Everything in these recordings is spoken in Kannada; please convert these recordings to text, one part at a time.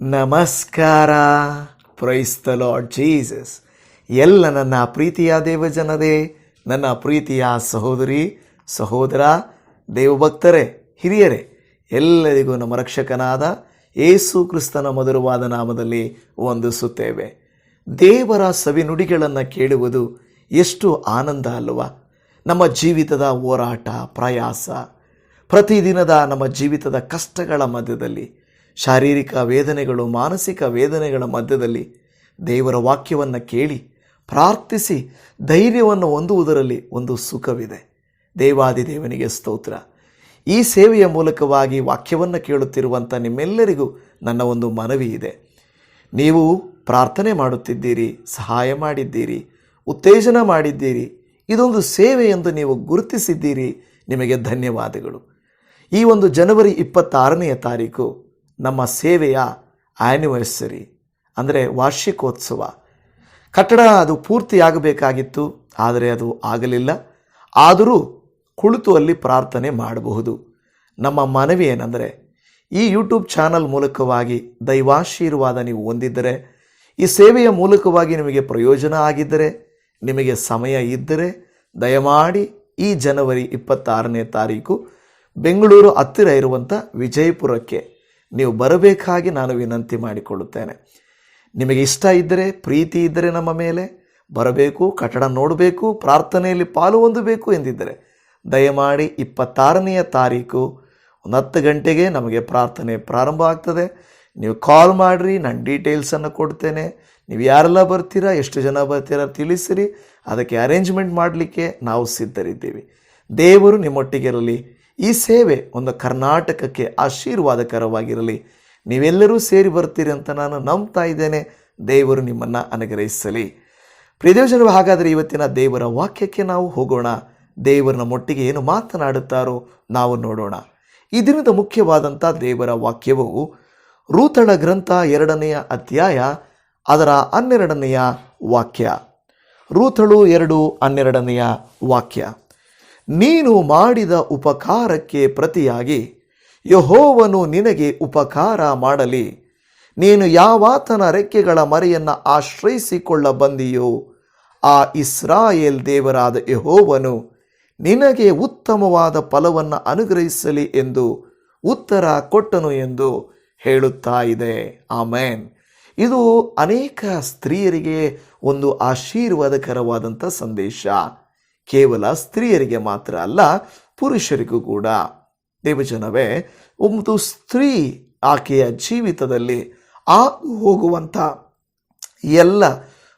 ನಮಸ್ಕಾರ. ಪ್ರೈಸ್ ದ ಲಾರ್ಡ್ ಜೀಸಸ್ ಎಲ್ಲ ನನ್ನ ಪ್ರೀತಿಯ ದೇವಜನರೇ, ನನ್ನ ಪ್ರೀತಿಯ ಸಹೋದರಿ, ಸಹೋದರ, ದೇವಭಕ್ತರೇ, ಹಿರಿಯರೇ, ಎಲ್ಲರಿಗೂ ನಮ್ಮ ರಕ್ಷಕನಾದ ಏಸು ಕ್ರಿಸ್ತನ ಮಧುರವಾದ ನಾಮದಲ್ಲಿ ವಂದಿಸುತ್ತೇವೆ. ದೇವರ ಸವಿನುಡಿಗಳನ್ನು ಕೇಳುವುದು ಎಷ್ಟು ಆನಂದ ಅಲ್ವಾ? ನಮ್ಮ ಜೀವಿತದ ಹೋರಾಟ, ಪ್ರಯಾಸ, ಪ್ರತಿದಿನದ ನಮ್ಮ ಜೀವಿತದ ಕಷ್ಟಗಳ ಮಧ್ಯದಲ್ಲಿ ಶಾರೀರಿಕ ವೇದನೆಗಳು, ಮಾನಸಿಕ ವೇದನೆಗಳ ಮಧ್ಯದಲ್ಲಿ ದೇವರ ವಾಕ್ಯವನ್ನು ಕೇಳಿ ಪ್ರಾರ್ಥಿಸಿ ಧೈರ್ಯವನ್ನು ಹೊಂದುವುದರಲ್ಲಿ ಒಂದು ಸುಖವಿದೆ. ದೇವಾದಿ ದೇವನಿಗೆ ಸ್ತೋತ್ರ. ಈ ಸೇವೆಯ ಮೂಲಕವಾಗಿ ವಾಕ್ಯವನ್ನು ಕೇಳುತ್ತಿರುವಂಥ ನಿಮ್ಮೆಲ್ಲರಿಗೂ ನನ್ನ ಒಂದು ಮನವಿ ಇದೆ. ನೀವು ಪ್ರಾರ್ಥನೆ ಮಾಡುತ್ತಿದ್ದೀರಿ, ಸಹಾಯ ಮಾಡಿದ್ದೀರಿ, ಉತ್ತೇಜನ ಮಾಡಿದ್ದೀರಿ, ಇದೊಂದು ಸೇವೆ ಎಂದು ನೀವು ಗುರುತಿಸಿದ್ದೀರಿ, ನಿಮಗೆ ಧನ್ಯವಾದಗಳು. ಈ ಒಂದು ಜನವರಿ ಇಪ್ಪತ್ತಾರನೆಯ ತಾರೀಕು ನಮ್ಮ ಸೇವೆಯ ಆ್ಯನಿವರ್ಸರಿ ಅಂದರೆ ವಾರ್ಷಿಕೋತ್ಸವ. ಕಟ್ಟಡ ಅದು ಪೂರ್ತಿಯಾಗಬೇಕಾಗಿತ್ತು, ಆದರೆ ಅದು ಆಗಲಿಲ್ಲ. ಆದರೂ ಕುಳಿತು ಅಲ್ಲಿ ಪ್ರಾರ್ಥನೆ ಮಾಡಬಹುದು. ನಮ್ಮ ಮನವಿ ಏನಂದರೆ, ಈ ಯೂಟ್ಯೂಬ್ ಚಾನಲ್ ಮೂಲಕವಾಗಿ ದೈವಾಶೀರ್ವಾದ ನೀವು ಹೊಂದಿದ್ದರೆ, ಈ ಸೇವೆಯ ಮೂಲಕವಾಗಿ ನಿಮಗೆ ಪ್ರಯೋಜನ ಆಗಿದ್ದರೆ, ನಿಮಗೆ ಸಮಯ ಇದ್ದರೆ, ದಯಮಾಡಿ ಈ ಜನವರಿ ಇಪ್ಪತ್ತಾರನೇ ತಾರೀಕು ಬೆಂಗಳೂರು ಹತ್ತಿರ ಇರುವಂಥ ವಿಜಯಪುರಕ್ಕೆ ನೀವು ಬರಬೇಕಾಗಿ ನಾನು ವಿನಂತಿ ಮಾಡಿಕೊಳ್ಳುತ್ತೇನೆ. ನಿಮಗೆ ಇಷ್ಟ ಇದ್ದರೆ, ಪ್ರೀತಿ ಇದ್ದರೆ ನಮ್ಮ ಮೇಲೆ, ಬರಬೇಕು, ಕಟ್ಟಡ ನೋಡಬೇಕು, ಪ್ರಾರ್ಥನೆಯಲ್ಲಿ ಪಾಲು ಹೊಂದಬೇಕು ಎಂದಿದ್ದರೆ, ದಯಮಾಡಿ ಇಪ್ಪತ್ತಾರನೆಯ ತಾರೀಕು ಒಂದು ಹತ್ತು ಗಂಟೆಗೆ ನಮಗೆ ಪ್ರಾರ್ಥನೆ ಪ್ರಾರಂಭ ಆಗ್ತದೆ. ನೀವು ಕಾಲ್ ಮಾಡಿರಿ, ನಾನು ಡೀಟೇಲ್ಸನ್ನು ಕೊಡ್ತೇನೆ. ನೀವು ಯಾರೆಲ್ಲ ಬರ್ತೀರಾ, ಎಷ್ಟು ಜನ ಬರ್ತೀರಾ ತಿಳಿಸಿರಿ. ಅದಕ್ಕೆ ಅರೇಂಜ್ಮೆಂಟ್ ಮಾಡಲಿಕ್ಕೆ ನಾವು ಸಿದ್ಧರಿದ್ದೀವಿ. ದೇವರು ನಿಮ್ಮೊಟ್ಟಿಗಿರಲಿ ಈ ಸೇವೆ ಒಂದು ಕರ್ನಾಟಕಕ್ಕೆ ಆಶೀರ್ವಾದಕರವಾಗಿರಲಿ. ನೀವೆಲ್ಲರೂ ಸೇರಿ ಬರ್ತೀರಿ ಅಂತ ನಾನು ನಂಬ್ತಾ ಇದ್ದೇನೆ. ದೇವರು ನಿಮ್ಮನ್ನು ಅನುಗ್ರಹಿಸಲಿ. ಪ್ರಿಯದೇವಜನರು ಹಾಗಾದರೆ ಇವತ್ತಿನ ದೇವರ ವಾಕ್ಯಕ್ಕೆ ನಾವು ಹೋಗೋಣ. ದೇವರ ಮೊಟ್ಟಿಗೆ ಏನು ಮಾತನಾಡುತ್ತಾರೋ ನಾವು ನೋಡೋಣ. ಈ ದಿನದ ಮುಖ್ಯವಾದಂಥ ದೇವರ ವಾಕ್ಯವು ರೂತಳ ಗ್ರಂಥ ಎರಡನೆಯ ಅಧ್ಯಾಯ ಅದರ ಹನ್ನೆರಡನೆಯ ವಾಕ್ಯ. ರೂತಳು ಎರಡು ಹನ್ನೆರಡನೆಯ ವಾಕ್ಯ. ನೀನು ಮಾಡಿದ ಉಪಕಾರಕ್ಕೆ ಪ್ರತಿಯಾಗಿ ಯಹೋವನು ನಿನಗೆ ಉಪಕಾರ ಮಾಡಲಿ. ನೀನು ಯಾವಾತನ ರೆಕ್ಕೆಗಳ ಮರೆಯನ್ನು ಆಶ್ರಯಿಸಿಕೊಳ್ಳ ಬಂದಿಯೋ ಆ ಇಸ್ರಾಯೇಲ್ ದೇವರಾದ ಯಹೋವನು ನಿನಗೆ ಉತ್ತಮವಾದ ಫಲವನ್ನು ಅನುಗ್ರಹಿಸಲಿ ಎಂದು ಉತ್ತರ ಕೊಟ್ಟನು ಎಂದು ಹೇಳುತ್ತಾ ಇದೆ. ಆಮೇನ್. ಇದು ಅನೇಕ ಸ್ತ್ರೀಯರಿಗೆ ಒಂದು ಆಶೀರ್ವಾದಕರವಾದಂಥ ಸಂದೇಶ. ಕೇವಲ ಸ್ತ್ರೀಯರಿಗೆ ಮಾತ್ರ ಅಲ್ಲ, ಪುರುಷರಿಗೂ ಕೂಡ. ದೇವಜನವೇ, ಒಂದು ಸ್ತ್ರೀ ಆಕೆಯ ಜೀವಿತದಲ್ಲಿ ಆ ಹೋಗುವಂಥ ಎಲ್ಲ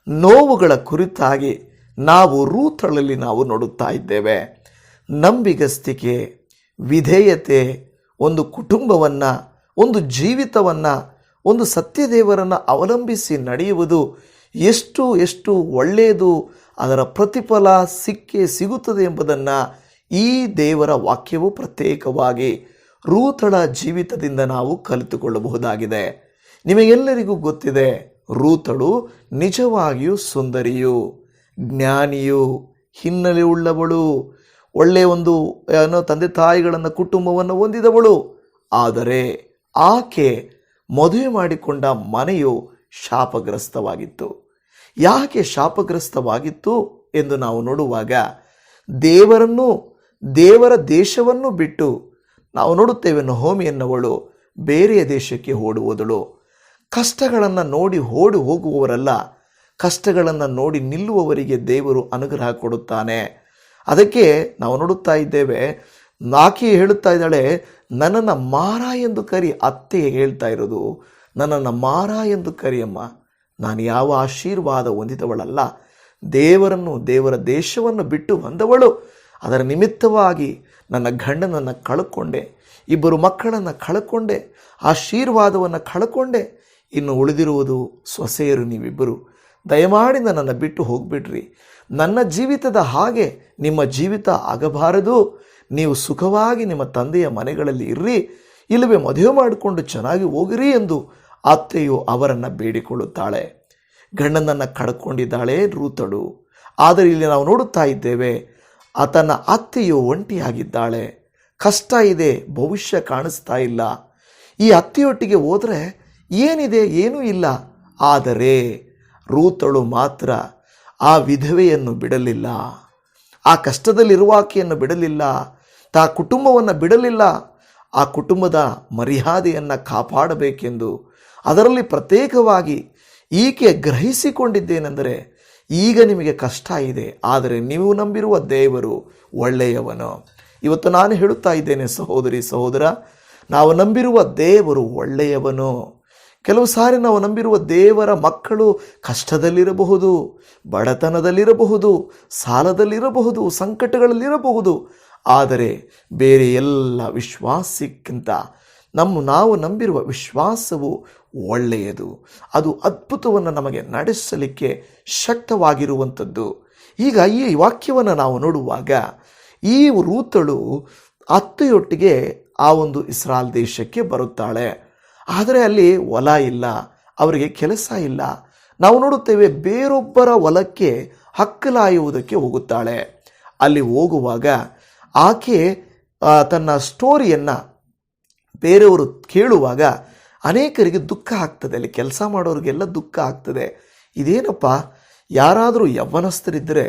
ನೋವುಗಳ ಕುರಿತಾಗಿ ನಾವು ರೂತಳಲ್ಲಿ ನಾವು ನೋಡುತ್ತಾ ಇದ್ದೇವೆ. ನಂಬಿಗಸ್ತಿಕೆ, ವಿಧೇಯತೆ, ಒಂದು ಕುಟುಂಬವನ್ನು, ಒಂದು ಜೀವಿತವನ್ನು, ಒಂದು ಸತ್ಯದೇವರನ್ನು ಅವಲಂಬಿಸಿ ನಡೆಯುವುದು ಎಷ್ಟು ಎಷ್ಟು ಒಳ್ಳೆಯದು ಅದರ ಪ್ರತಿಫಲ ಸಿಕ್ಕೇ ಸಿಗುತ್ತದೆ ಎಂಬುದನ್ನು ಈ ದೇವರ ವಾಕ್ಯವು ಪ್ರತ್ಯೇಕವಾಗಿ ರೂತಳ ಜೀವಿತದಿಂದ ನಾವು ಕಲಿತುಕೊಳ್ಳಬಹುದಾಗಿದೆ. ನಿಮಗೆಲ್ಲರಿಗೂ ಗೊತ್ತಿದೆ ರೂತಳು ನಿಜವಾಗಿಯೂ ಸುಂದರಿಯು, ಜ್ಞಾನಿಯು, ಹಿನ್ನೆಲೆ ಉಳ್ಳವಳು ಒಳ್ಳೆಯ ಒಂದು, ಏನೋ, ತಂದೆ ತಾಯಿಗಳನ್ನು ಕುಟುಂಬವನ್ನು ಹೊಂದಿದವಳು. ಆದರೆ ಆಕೆ ಮದುವೆ ಮಾಡಿಕೊಂಡ ಮನೆಯು ಶಾಪಗ್ರಸ್ತವಾಗಿತ್ತು. ಯಾಕೆ ಶಾಪಗ್ರಸ್ತವಾಗಿತ್ತು ಎಂದು ನಾವು ನೋಡುವಾಗ ದೇವರನ್ನು, ದೇವರ ದೇಶವನ್ನು ಬಿಟ್ಟು ನಾವು ನೋಡುತ್ತೇವೆ ನಹೋಮಿ ಎನ್ನುವಳು ಬೇರೆಯ ದೇಶಕ್ಕೆ ಓಡುವುದಳು. ಕಷ್ಟಗಳನ್ನು ನೋಡಿ ಓಡಿ ಹೋಗುವವರಲ್ಲ, ಕಷ್ಟಗಳನ್ನು ನೋಡಿ ನಿಲ್ಲುವವರಿಗೆ ದೇವರು ಅನುಗ್ರಹ ಕೊಡುತ್ತಾನೆ. ಅದಕ್ಕೆ ನಾವು ನೋಡುತ್ತಾ ಇದ್ದೇವೆ, ನಾಕಿ ಹೇಳುತ್ತಾ ಇದ್ದಾಳೆ, ನನ್ನನ್ನು ಮಾರ ಎಂದು ಕರಿ ಅತ್ತೆ ಹೇಳ್ತಾ ಇರೋದು. ನನ್ನನ್ನು ಮಾರ ಎಂದು ಕರಿಯಮ್ಮ ನಾನು ಯಾವ ಆಶೀರ್ವಾದ ಹೊಂದಿದವಳಲ್ಲ, ದೇವರನ್ನು, ದೇವರ ದೇಶವನ್ನು ಬಿಟ್ಟು ಬಂದವಳು. ಅದರ ನಿಮಿತ್ತವಾಗಿ ನನ್ನ ಗಂಡನನ್ನು ಕಳ್ಕೊಂಡೆ, ಇಬ್ಬರು ಮಕ್ಕಳನ್ನು ಕಳ್ಕೊಂಡೆ, ಆಶೀರ್ವಾದವನ್ನು ಕಳ್ಕೊಂಡೆ. ಇನ್ನು ಉಳಿದಿರುವುದು ಸೊಸೆಯರು ನೀವಿಬ್ಬರು. ದಯಮಾಡಿ ನನ್ನನ್ನು ಬಿಟ್ಟು ಹೋಗ್ಬಿಡ್ರಿ. ನನ್ನ ಜೀವಿತದ ಹಾಗೆ ನಿಮ್ಮ ಜೀವಿತ ಆಗಬಾರದು. ನೀವು ಸುಖವಾಗಿ ನಿಮ್ಮ ತಂದೆಯ ಮನೆಗಳಲ್ಲಿ ಇರ್ರಿ. ಇಲ್ಲವೇ ಮದುವೆ ಮಾಡಿಕೊಂಡು ಚೆನ್ನಾಗಿ ಹೋಗಿರಿ ಎಂದು ಅತ್ತೆಯು ಅವರನ್ನು ಬೇಡಿಕೊಳ್ಳುತ್ತಾಳೆ. ಗಂಡನನ್ನು ಕಡ್ಕೊಂಡಿದ್ದಾಳೆ ರೂತಳು. ಆದರೆ ಇಲ್ಲಿ ನಾವು ನೋಡುತ್ತಾ ಇದ್ದೇವೆ, ಆತನ ಅತ್ತೆಯು ಒಂಟಿಯಾಗಿದ್ದಾಳೆ. ಕಷ್ಟ ಇದೆ, ಭವಿಷ್ಯ ಕಾಣಿಸ್ತಾ ಇಲ್ಲ. ಈ ಅತ್ತೆಯೊಟ್ಟಿಗೆ ಹೋದರೆ ಏನಿದೆ ಏನೂ ಇಲ್ಲ. ಆದರೆ ರೂತಳು ಮಾತ್ರ ಆ ವಿಧವೆಯನ್ನು ಬಿಡಲಿಲ್ಲ. ಆ ಕಷ್ಟದಲ್ಲಿರುವ ಆಕೆಯನ್ನು ಬಿಡಲಿಲ್ಲ. ತಾ ಕುಟುಂಬವನ್ನು ಬಿಡಲಿಲ್ಲ. ಆ ಕುಟುಂಬದ ಮರ್ಯಾದೆಯನ್ನು ಕಾಪಾಡಬೇಕೆಂದು ಅದರಲ್ಲಿ ಪ್ರತ್ಯೇಕವಾಗಿ ಈಕೆ ಗ್ರಹಿಸಿಕೊಂಡಿದ್ದೇನೆಂದರೆ ಈಗ ನಿಮಗೆ ಕಷ್ಟ ಇದೆ, ಆದರೆ ನೀವು ನಂಬಿರುವ ದೇವರು ಒಳ್ಳೆಯವನು. ಇವತ್ತು ನಾನು ಹೇಳುತ್ತಾ ಇದ್ದೇನೆ, ಸಹೋದರಿ, ಸಹೋದರ, ನಾವು ನಂಬಿರುವ ದೇವರು ಒಳ್ಳೆಯವನು. ಕೆಲವು ಸಾರಿ ನಾವು ನಂಬಿರುವ ದೇವರ ಮಕ್ಕಳು ಕಷ್ಟದಲ್ಲಿರಬಹುದು, ಬಡತನದಲ್ಲಿರಬಹುದು, ಸಾಲದಲ್ಲಿರಬಹುದು, ಸಂಕಟಗಳಲ್ಲಿರಬಹುದು, ಆದರೆ ಬೇರೆ ಎಲ್ಲ ವಿಶ್ವಾಸಕ್ಕಿಂತ ನಮ್ಮ ನಾವು ನಂಬಿರುವ ವಿಶ್ವಾಸವು ಒಳ್ಳೆಯದು. ಅದು ಅದ್ಭುತವನ್ನು ನಮಗೆ ನಡೆಸಲಿಕ್ಕೆ ಶಕ್ತವಾಗಿರುವಂಥದ್ದು. ಈಗ ಈ ವಾಕ್ಯವನ್ನು ನಾವು ನೋಡುವಾಗ ಈ ರೂತಳು ಅತ್ತೆಯೊಟ್ಟಿಗೆ ಆ ಒಂದು ಇಸ್ರಾಲ್ ದೇಶಕ್ಕೆ ಬರುತ್ತಾಳೆ. ಆದರೆ ಅಲ್ಲಿ ಹೊಲ ಇಲ್ಲ, ಅವರಿಗೆ ಕೆಲಸ ಇಲ್ಲ. ನಾವು ನೋಡುತ್ತೇವೆ ಬೇರೊಬ್ಬರ ಹೊಲಕ್ಕೆ ಹಕ್ಕಲಾಯುವುದಕ್ಕೆ ಹೋಗುತ್ತಾಳೆ. ಅಲ್ಲಿ ಹೋಗುವಾಗ ಆಕೆ ತನ್ನ ಸ್ಟೋರಿಯನ್ನು ಬೇರೆಯವರು ಕೇಳುವಾಗ ಅನೇಕರಿಗೆ ದುಃಖ ಆಗ್ತದೆ. ಅಲ್ಲಿ ಕೆಲಸ ಮಾಡೋರಿಗೆಲ್ಲ ದುಃಖ ಆಗ್ತದೆ. ಇದೇನಪ್ಪ? ಯಾರಾದರೂ ಯವ್ವನಸ್ಥರಿದ್ದರೆ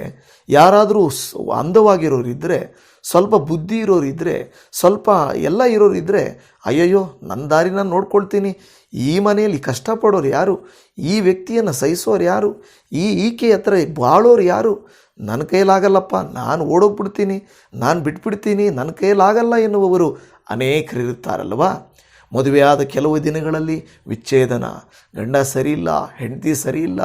ಯಾರಾದರೂ ಅಂದವಾಗಿರೋರಿದ್ದರೆ ಸ್ವಲ್ಪ ಬುದ್ಧಿ ಇರೋರಿದ್ದರೆ ಸ್ವಲ್ಪ ಎಲ್ಲ ಇರೋರಿದ್ದರೆ ಅಯ್ಯಯ್ಯೋ ನನ್ನ ದಾರಿನ ನೋಡ್ಕೊಳ್ತೀನಿ. ಈ ಮನೆಯಲ್ಲಿ ಕಷ್ಟಪಡೋರು ಯಾರು? ಈ ವ್ಯಕ್ತಿಯನ್ನು ಸಹಿಸೋರು ಯಾರು? ಈ ಈಕೆ ಹತ್ರ ಬಾಳೋರು ಯಾರು? ನನ್ನ ಕೈಲಾಗಲ್ಲಪ್ಪ, ನಾನು ಓಡೋಗ್ಬಿಡ್ತೀನಿ, ನಾನು ಬಿಟ್ಬಿಡ್ತೀನಿ ನನ್ನ ಕೈಲಾಗಲ್ಲ ಎನ್ನುವವರು ಅನೇಕರಿರುತ್ತಾರಲ್ವಾ? ಮದುವೆಯಾದ ಕೆಲವು ದಿನಗಳಲ್ಲಿ ವಿಚ್ಛೇದನ. ಗಂಡ ಸರಿಯಿಲ್ಲ, ಹೆಂಡತಿ ಸರಿಯಿಲ್ಲ,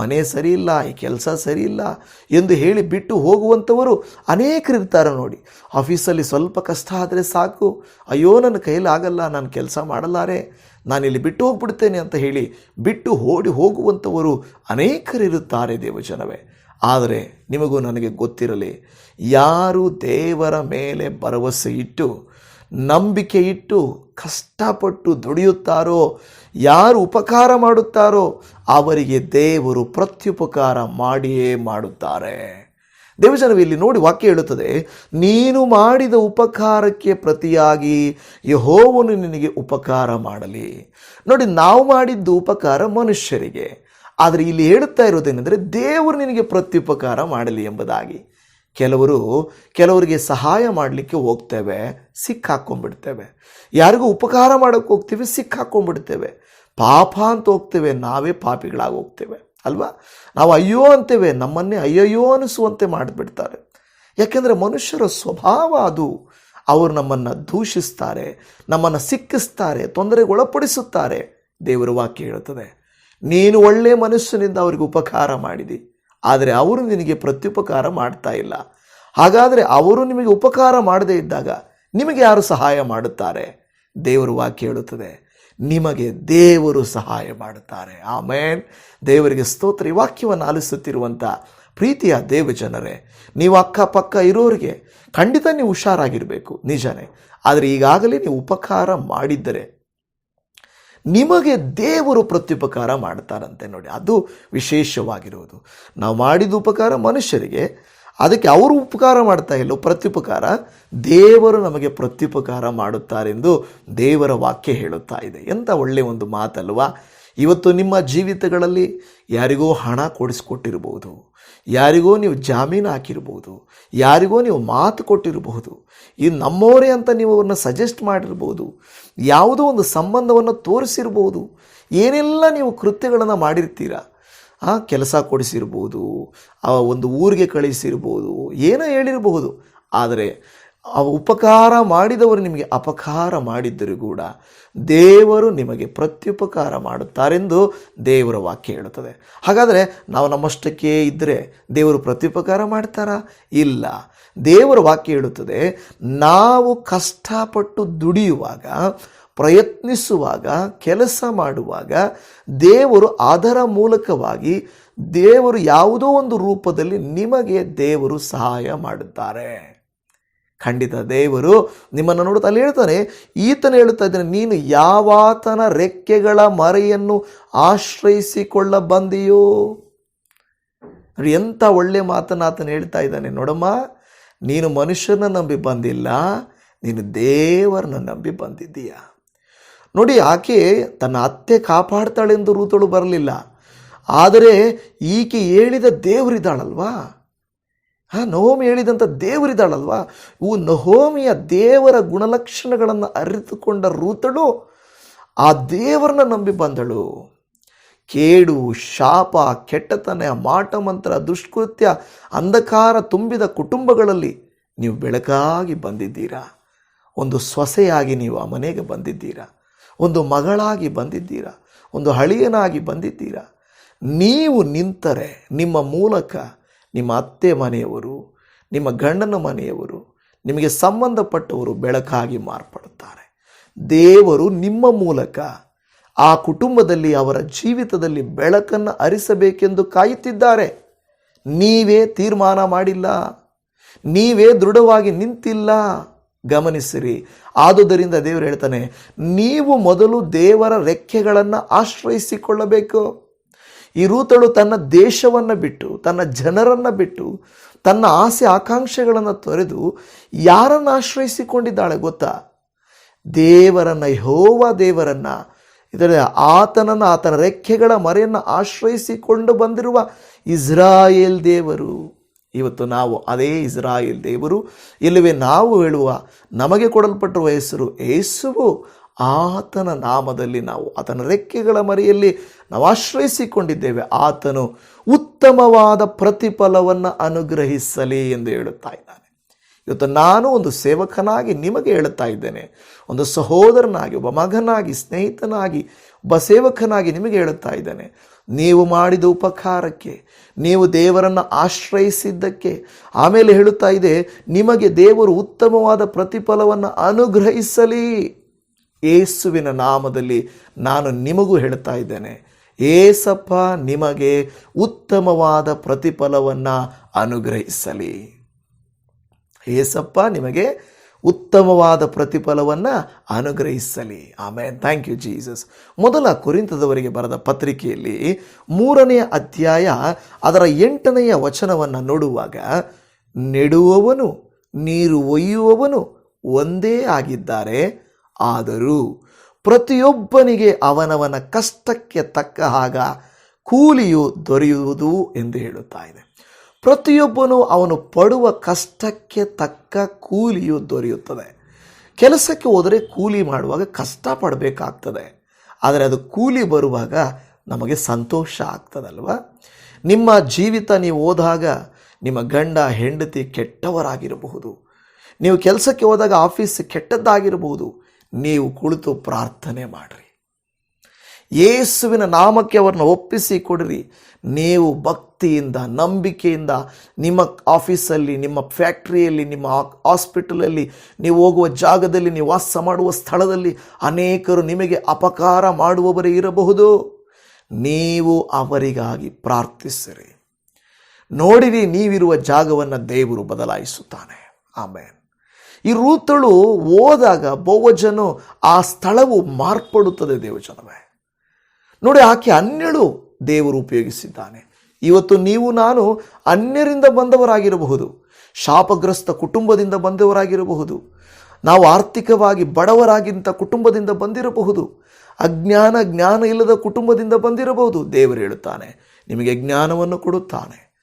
ಮನೆ ಸರಿಯಿಲ್ಲ, ಈ ಕೆಲಸ ಸರಿಯಿಲ್ಲ ಎಂದು ಹೇಳಿ ಬಿಟ್ಟು ಹೋಗುವಂಥವರು ಅನೇಕರಿರ್ತಾರೆ ನೋಡಿ. ಆಫೀಸಲ್ಲಿ ಸ್ವಲ್ಪ ಕಷ್ಟ ಆದರೆ ಸಾಕು. ಅಯ್ಯೋ, ನನ್ನ ಕೈಲಾಗಲ್ಲ ನಾನು ಕೆಲಸ ಮಾಡಲಾರೆ, ನಾನಿಲ್ಲಿ ಬಿಟ್ಟು ಹೋಗ್ಬಿಡ್ತೇನೆ ಅಂತ ಹೇಳಿ ಬಿಟ್ಟು ಓಡಿ ಹೋಗುವಂಥವರು ಅನೇಕರಿರುತ್ತಾರೆ ದೇವಜನವೇ. ಆದರೆ ನಿಮಗೂ ನನಗೆ ಗೊತ್ತಿರಲಿ, ಯಾರು ದೇವರ ಮೇಲೆ ಭರವಸೆ ಇಟ್ಟು ನಂಬಿಕೆ ಇಟ್ಟು ಕಷ್ಟಪಟ್ಟು ದುಡಿಯುತ್ತಾರೋ, ಯಾರು ಉಪಕಾರ ಮಾಡುತ್ತಾರೋ, ಅವರಿಗೆ ದೇವರು ಪ್ರತ್ಯುಪಕಾರ ಮಾಡಿಯೇ ಮಾಡುತ್ತಾರೆ. ದೇವಜನವಿ, ಇಲ್ಲಿ ನೋಡಿ ವಾಕ್ಯ ಹೇಳುತ್ತದೆ, ನೀನು ಮಾಡಿದ ಉಪಕಾರಕ್ಕೆ ಪ್ರತಿಯಾಗಿ ಯಹೋವನು ನಿನಗೆ ಉಪಕಾರ ಮಾಡಲಿ. ನೋಡಿ, ನಾವು ಮಾಡಿದ್ದು ಉಪಕಾರ ಮನುಷ್ಯರಿಗೆ. ಆದರೆ ಇಲ್ಲಿ ಹೇಳುತ್ತಾ ಇರೋದೇನೆಂದರೆ ದೇವರು ನಿನಗೆ ಪ್ರತ್ಯುಪಕಾರ ಮಾಡಲಿ ಎಂಬುದಾಗಿ. ಕೆಲವರು ಕೆಲವರಿಗೆ ಸಹಾಯ ಮಾಡಲಿಕ್ಕೆ ಹೋಗ್ತೇವೆ, ಸಿಕ್ಕಾಕೊಂಡ್ಬಿಡ್ತೇವೆ. ಯಾರಿಗೂ ಉಪಕಾರ ಮಾಡೋಕ್ಕೆ ಹೋಗ್ತೀವಿ, ಸಿಕ್ಕಾಕೊಂಡ್ಬಿಡ್ತೇವೆ. ಪಾಪ ಅಂತ ಹೋಗ್ತೇವೆ, ನಾವೇ ಪಾಪಿಗಳಾಗಿ ಹೋಗ್ತೇವೆ, ಅಲ್ವಾ? ನಾವು ಅಯ್ಯೋ ಅಂತೇವೆ, ನಮ್ಮನ್ನೇ ಅಯ್ಯಯ್ಯೋ ಅನಿಸುವಂತೆ ಮಾಡಿಬಿಡ್ತಾರೆ. ಯಾಕೆಂದರೆ ಮನುಷ್ಯರ ಸ್ವಭಾವ ಅದು. ಅವರು ನಮ್ಮನ್ನು ದೂಷಿಸ್ತಾರೆ, ನಮ್ಮನ್ನು ಸಿಕ್ಕಿಸ್ತಾರೆ, ತೊಂದರೆಗೊಳಪಡಿಸುತ್ತಾರೆ. ದೇವರ ವಾಕ್ಯ ಹೇಳುತ್ತದೆ, ನೀನು ಒಳ್ಳೆಯ ಮನಸ್ಸಿನಿಂದ ಅವರಿಗೆ ಉಪಕಾರ ಮಾಡಿದಿ. ಆದರೆ ಅವರು ನಿನಗೆ ಪ್ರತ್ಯುಪಕಾರ ಮಾಡ್ತಾ ಇಲ್ಲ. ಹಾಗಾದರೆ ಅವರು ನಿಮಗೆ ಉಪಕಾರ ಮಾಡದೇ ಇದ್ದಾಗ ನಿಮಗೆ ಯಾರು ಸಹಾಯ ಮಾಡುತ್ತಾರೆ? ದೇವರು ವಾಕ್ಯ ಹೇಳುತ್ತದೆ, ನಿಮಗೆ ದೇವರು ಸಹಾಯ ಮಾಡುತ್ತಾರೆ. ಆಮೇನ್. ದೇವರಿಗೆ ಸ್ತೋತ್ರ. ಈ ವಾಕ್ಯವನ್ನು ಆಲಿಸುತ್ತಿರುವಂಥ ಪ್ರೀತಿಯ ದೇವಜನರೇ ನೀವು ಅಕ್ಕಪಕ್ಕ ಇರೋರಿಗೆ ಖಂಡಿತ ನೀವು ಹುಷಾರಾಗಿರಬೇಕು, ನಿಜನೇ. ಆದರೆ ಈಗಾಗಲೇ ನೀವು ಉಪಕಾರ ಮಾಡಿದ್ದರೆ ನಿಮಗೆ ದೇವರು ಪ್ರತ್ಯುಪಕಾರ ಮಾಡ್ತಾರಂತೆ ನೋಡಿ, ಅದು ವಿಶೇಷವಾಗಿರುವುದು. ನಾವು ಮಾಡಿದ ಉಪಕಾರ ಮನುಷ್ಯರಿಗೆ, ಅದಕ್ಕೆ ಅವರು ಉಪಕಾರ ಮಾಡ್ತಾ ಇಲ್ಲೋ, ಪ್ರತ್ಯುಪಕಾರ. ದೇವರು ನಮಗೆ ಪ್ರತ್ಯುಪಕಾರ ಮಾಡುತ್ತಾರೆಂದು ದೇವರ ವಾಕ್ಯ ಹೇಳುತ್ತಾ ಇದೆ. ಎಂಥ ಒಳ್ಳೆಯ ಒಂದು ಮಾತಲ್ವಾ? ಇವತ್ತು ನಿಮ್ಮ ಜೀವಿತಗಳಲ್ಲಿ ಯಾರಿಗೋ ಹಣ ಕೊಡಿಸ್ಕೊಟ್ಟಿರ್ಬೋದು, ಯಾರಿಗೋ ನೀವು ಜಾಮೀನು ಹಾಕಿರ್ಬೋದು, ಯಾರಿಗೋ ನೀವು ಮಾತು ಕೊಟ್ಟಿರಬಹುದು ಈ ನಮ್ಮವರೇ ಅಂತ ನೀವು ಅವ್ರನ್ನ ಸಜೆಸ್ಟ್ ಮಾಡಿರ್ಬೋದು, ಯಾವುದೋ ಒಂದು ಸಂಬಂಧವನ್ನು ತೋರಿಸಿರ್ಬೋದು, ಏನೆಲ್ಲ ನೀವು ಕೃತ್ಯಗಳನ್ನು ಮಾಡಿರ್ತೀರ, ಆ ಕೆಲಸ ಕೊಡಿಸಿರ್ಬೋದು, ಆ ಒಂದು ಊರಿಗೆ ಕಳಿಸಿರ್ಬೋದು, ಏನೋ ಹೇಳಿರಬಹುದು ಆದರೆ ಆ ಉಪಕಾರ ಮಾಡಿದವರು ನಿಮಗೆ ಅಪಕಾರ ಮಾಡಿದ್ದರೂ ಕೂಡ ದೇವರು ನಿಮಗೆ ಪ್ರತ್ಯುಪಕಾರ ಮಾಡುತ್ತಾರೆಂದು ದೇವರ ವಾಕ್ಯ ಹೇಳುತ್ತದೆ. ಹಾಗಾದರೆ ನಾವು ನಮ್ಮಷ್ಟಕ್ಕೆ ಇದ್ದರೆ ದೇವರು ಪ್ರತ್ಯುಪಕಾರ ಮಾಡ್ತಾರಾ? ಇಲ್ಲ. ದೇವರ ವಾಕ್ಯ ಹೇಳುತ್ತದೆ, ನಾವು ಕಷ್ಟಪಟ್ಟು ದುಡಿಯುವಾಗ, ಪ್ರಯತ್ನಿಸುವಾಗ, ಕೆಲಸ ಮಾಡುವಾಗ ದೇವರು ಅದರ ಮೂಲಕವಾಗಿ ದೇವರು ಯಾವುದೋ ಒಂದು ರೂಪದಲ್ಲಿ ನಿಮಗೆ ದೇವರು ಸಹಾಯ ಮಾಡುತ್ತಾರೆ. ಖಂಡಿತ ದೇವರು ನಿಮ್ಮನ್ನು ನೋಡುತ್ತಾ ಅಲ್ಲಿ ಹೇಳ್ತಾನೆ, ಈತನ ಹೇಳುತ್ತಾ ಇದ್ದಾನೆ, ನೀನು ಯಾವಾತನ ರೆಕ್ಕೆಗಳ ಮರೆಯನ್ನು ಆಶ್ರಯಿಸಿಕೊಳ್ಳ ಬಂದಿಯೋ? ನೋಡಿ, ಎಂಥ ಒಳ್ಳೆ ಮಾತನ್ನು ಆತನ ಹೇಳ್ತಾ ಇದ್ದಾನೆ, ನೋಡಮ್ಮ, ನೀನು ಮನುಷ್ಯನ ನಂಬಿ ಬಂದಿಲ್ಲ, ನೀನು ದೇವರನ್ನ ನಂಬಿ ಬಂದಿದ್ದೀಯ? ನೋಡಿ, ಆಕೆ ತನ್ನ ಅತ್ತೆ ಕಾಪಾಡ್ತಾಳೆಂದು ರೂತಳು ಬರಲಿಲ್ಲ, ಆದರೆ ಈಕೆ ಹೇಳಿದ ದೇವರಿದ್ದಾಳಲ್ವಾ? ಹಾ ನಹೋಮಿ ಹೇಳಿದಂಥ ದೇವರಿದ್ದಾಳಲ್ವಾ? ಇವು ನಹೋಮಿಯ ದೇವರ ಗುಣಲಕ್ಷಣಗಳನ್ನು ಅರಿತುಕೊಂಡ ರೂತಳು, ಆ ದೇವರನ್ನ ನಂಬಿ ಬಂದಳು. ಕೇಡು, ಶಾಪ, ಕೆಟ್ಟತನ ಮಾಟಮಂತ್ರ ದುಷ್ಕೃತ್ಯ, ಅಂಧಕಾರ ತುಂಬಿದ ಕುಟುಂಬಗಳಲ್ಲಿ ನೀವು ಬೆಳಕಾಗಿ ಬಂದಿದ್ದೀರಾ. ಒಂದು ಸೊಸೆಯಾಗಿ ನೀವು ಆ ಮನೆಗೆ ಬಂದಿದ್ದೀರಾ. ಒಂದು ಮಗಳಾಗಿ ಬಂದಿದ್ದೀರಾ. ಒಂದು ಹಳಿಯನಾಗಿ ಬಂದಿದ್ದೀರಾ. ನೀವು ನಿಂತರೆ ನಿಮ್ಮ ಮೂಲಕ ನಿಮ್ಮ ಅತ್ತೆ ಮನೆಯವರು, ನಿಮ್ಮ ಗಂಡನ ಮನೆಯವರು, ನಿಮಗೆ ಸಂಬಂಧಪಟ್ಟವರು ಬೆಳಕಾಗಿ ಮಾರ್ಪಡುತ್ತಾರೆ. ದೇವರು ನಿಮ್ಮ ಮೂಲಕ ಆ ಕುಟುಂಬದಲ್ಲಿ, ಅವರ ಜೀವಿತದಲ್ಲಿ ಬೆಳಕನ್ನು ಅರಿಸಬೇಕೆಂದು ಕಾಯುತ್ತಿದ್ದಾರೆ. ನೀವೇ ತೀರ್ಮಾನ ಮಾಡಿಲ್ಲ, ನೀವೇ ದೃಢವಾಗಿ ನಿಂತಿಲ್ಲ. ಗಮನಿಸಿರಿ, ಆದುದರಿಂದ ದೇವರು ಹೇಳ್ತಾನೆ, ನೀವು ಮೊದಲು ದೇವರ ರೆಕ್ಕೆಗಳನ್ನು ಆಶ್ರಯಿಸಿಕೊಳ್ಳಬೇಕು. ಈ ರೂತಳು ತನ್ನ ದೇಶವನ್ನು ಬಿಟ್ಟು, ತನ್ನ ಜನರನ್ನು ಬಿಟ್ಟು, ತನ್ನ ಆಸೆ ಆಕಾಂಕ್ಷೆಗಳನ್ನು ತೊರೆದು ಯಾರನ್ನು ಆಶ್ರಯಿಸಿಕೊಂಡಿದ್ದಾಳೆ ಗೊತ್ತಾ? ದೇವರನ್ನ, ಯಹೋವ ದೇವರನ್ನ. ಇದರ ಆತನನ್ನು, ಆತನ ರೆಕ್ಕೆಗಳ ಮರೆಯನ್ನು ಆಶ್ರಯಿಸಿಕೊಂಡು ಬಂದಿರುವ ಇಸ್ರಾಯೇಲ್ ದೇವರು. ಇವತ್ತು ನಾವು ಅದೇ ಇಸ್ರಾಯೇಲ್ ದೇವರು. ಇಲ್ಲವೇ ನಾವು ಹೇಳುವ, ನಮಗೆ ಕೊಡಲ್ಪಟ್ಟಿರುವ ಹೆಸರು ಯೇಸುವು ಆತನ ನಾಮದಲ್ಲಿ ನಾವು ಆತನ ರೆಕ್ಕೆಗಳ ಮರೆಯಲ್ಲಿ ನಾವು ಆಶ್ರಯಿಸಿಕೊಂಡಿದ್ದೇವೆ. ಆತನು ಉತ್ತಮವಾದ ಪ್ರತಿಫಲವನ್ನು ಅನುಗ್ರಹಿಸಲಿ ಎಂದು ಹೇಳುತ್ತಾ ಇದ್ದಾನೆ. ಇವತ್ತು ನಾನು ಒಂದು ಸೇವಕನಾಗಿ ನಿಮಗೆ ಹೇಳುತ್ತಾ ಇದ್ದೇನೆ. ಒಂದು ಸಹೋದರನಾಗಿ, ಒಬ್ಬ ಮಗನಾಗಿ, ಸ್ನೇಹಿತನಾಗಿ, ಒಬ್ಬ ಸೇವಕನಾಗಿ ನಿಮಗೆ ಹೇಳುತ್ತಾ ಇದ್ದೇನೆ. ನೀವು ಮಾಡಿದ ಉಪಕಾರಕ್ಕೆ, ನೀವು ದೇವರನ್ನು ಆಶ್ರಯಿಸಿದ್ದಕ್ಕೆ, ಆಮೇಲೆ ಹೇಳುತ್ತಾ ಇದೆ, ನಿಮಗೆ ದೇವರು ಉತ್ತಮವಾದ ಪ್ರತಿಫಲವನ್ನು ಅನುಗ್ರಹಿಸಲಿ. ಏಸುವಿನ ನಾಮದಲ್ಲಿ ನಾನು ನಿಮಗೂ ಹೇಳ್ತಾ ಇದ್ದೇನೆ. ಏಸಪ್ಪ, ನಿಮಗೆ ಉತ್ತಮವಾದ ಪ್ರತಿಫಲವನ್ನು ಅನುಗ್ರಹಿಸಲಿ. ಏಸಪ್ಪ, ನಿಮಗೆ ಉತ್ತಮವಾದ ಪ್ರತಿಫಲವನ್ನು ಅನುಗ್ರಹಿಸಲಿ. ಆಮೇಲೆ ಥ್ಯಾಂಕ್ ಯು ಜೀಸಸ್. ಮೊದಲ ಕುರಿತದವರಿಗೆ ಬರೆದ ಪತ್ರಿಕೆಯಲ್ಲಿ ಮೂರನೆಯ ಅಧ್ಯಾಯ ಅದರ ಎಂಟನೆಯ ವಚನವನ್ನು ನೋಡುವಾಗ, ನೆಡುವವನು, ನೀರು ಒಯ್ಯುವವನು ಒಂದೇ ಆಗಿದ್ದಾರೆ. ಆದರೂ ಪ್ರತಿಯೊಬ್ಬನಿಗೆ ಅವನವನ ಕಷ್ಟಕ್ಕೆ ತಕ್ಕ ಹಾಗ ಕೂಲಿಯು ದೊರೆಯುವುದು ಎಂದು ಹೇಳುತ್ತಾ ಇದೆ. ಪ್ರತಿಯೊಬ್ಬನು ಅವನು ಪಡುವ ಕಷ್ಟಕ್ಕೆ ತಕ್ಕ ಕೂಲಿಯು ದೊರೆಯುತ್ತದೆ. ಕೆಲಸಕ್ಕೆ ಹೋದರೆ ಕೂಲಿ ಮಾಡುವಾಗ ಕಷ್ಟಪಡಬೇಕಾಗ್ತದೆ ಆದರೆ ಅದು ಕೂಲಿ ಬರುವಾಗ ನಮಗೆ ಸಂತೋಷ ಆಗ್ತದಲ್ವ? ನಿಮ್ಮ ಜೀವಿತ ನೀವು ಹೋದಾಗ ನಿಮ್ಮ ಗಂಡ, ಹೆಂಡತಿ ಕೆಟ್ಟವರಾಗಿರಬಹುದು. ನೀವು ಕೆಲಸಕ್ಕೆ ಹೋದಾಗ ಆಫೀಸ್ ಕೆಟ್ಟದ್ದಾಗಿರಬಹುದು. ನೀವು ಕುಳಿತು ಪ್ರಾರ್ಥನೆ ಮಾಡಿರಿ. ಯೇಸುವಿನ ನಾಮಕ್ಕೆ ಅವರನ್ನು ಒಪ್ಪಿಸಿ ಕೊಡಿರಿ. ನೀವು ಭಕ್ತಿಯಿಂದ, ನಂಬಿಕೆಯಿಂದ ನಿಮ್ಮ ಆಫೀಸಲ್ಲಿ, ನಿಮ್ಮ ಫ್ಯಾಕ್ಟ್ರಿಯಲ್ಲಿ, ನಿಮ್ಮ ಹಾಸ್ಪಿಟಲಲ್ಲಿ, ನೀವು ಹೋಗುವ ಜಾಗದಲ್ಲಿ, ನೀವು ವಾಸ ಮಾಡುವ ಸ್ಥಳದಲ್ಲಿ ಅನೇಕರು ನಿಮಗೆ ಅಪಕಾರ ಮಾಡುವವರೇ ಇರಬಹುದು. ನೀವು ಅವರಿಗಾಗಿ ಪ್ರಾರ್ಥಿಸಿರಿ. ನೋಡಿರಿ, ನೀವಿರುವ ಜಾಗವನ್ನು ದೇವರು ಬದಲಾಯಿಸುತ್ತಾನೆ. ಆಮೇಲೆ ಈ ರೂತಳು ಹೋದಾಗ ಬೋವಜನು ಆ ಸ್ಥಳವು ಮಾರ್ಪಡುತ್ತದೆ ದೇವಜನವೇ. ನೋಡಿ ಆಕೆ ಅನ್ಯಳು ದೇವರು ಉಪಯೋಗಿಸಿದ್ದಾನೆ. ಇವತ್ತು ನೀವು ನಾನು ಅನ್ಯರಿಂದ ಬಂದವರಾಗಿರಬಹುದು, ಶಾಪಗ್ರಸ್ತ ಕುಟುಂಬದಿಂದ ಬಂದವರಾಗಿರಬಹುದು, ನಾವು ಆರ್ಥಿಕವಾಗಿ ಬಡವರಾಗಿಂತ ಕುಟುಂಬದಿಂದ ಬಂದಿರಬಹುದು, ಅಜ್ಞಾನ ಜ್ಞಾನ ಇಲ್ಲದ ಕುಟುಂಬದಿಂದ ಬಂದಿರಬಹುದು, ದೇವರು ಹೇಳುತ್ತಾನೆ, ನಿಮಗೆ ಜ್ಞಾನವನ್ನು ಕೊಡುತ್ತಾನೆ,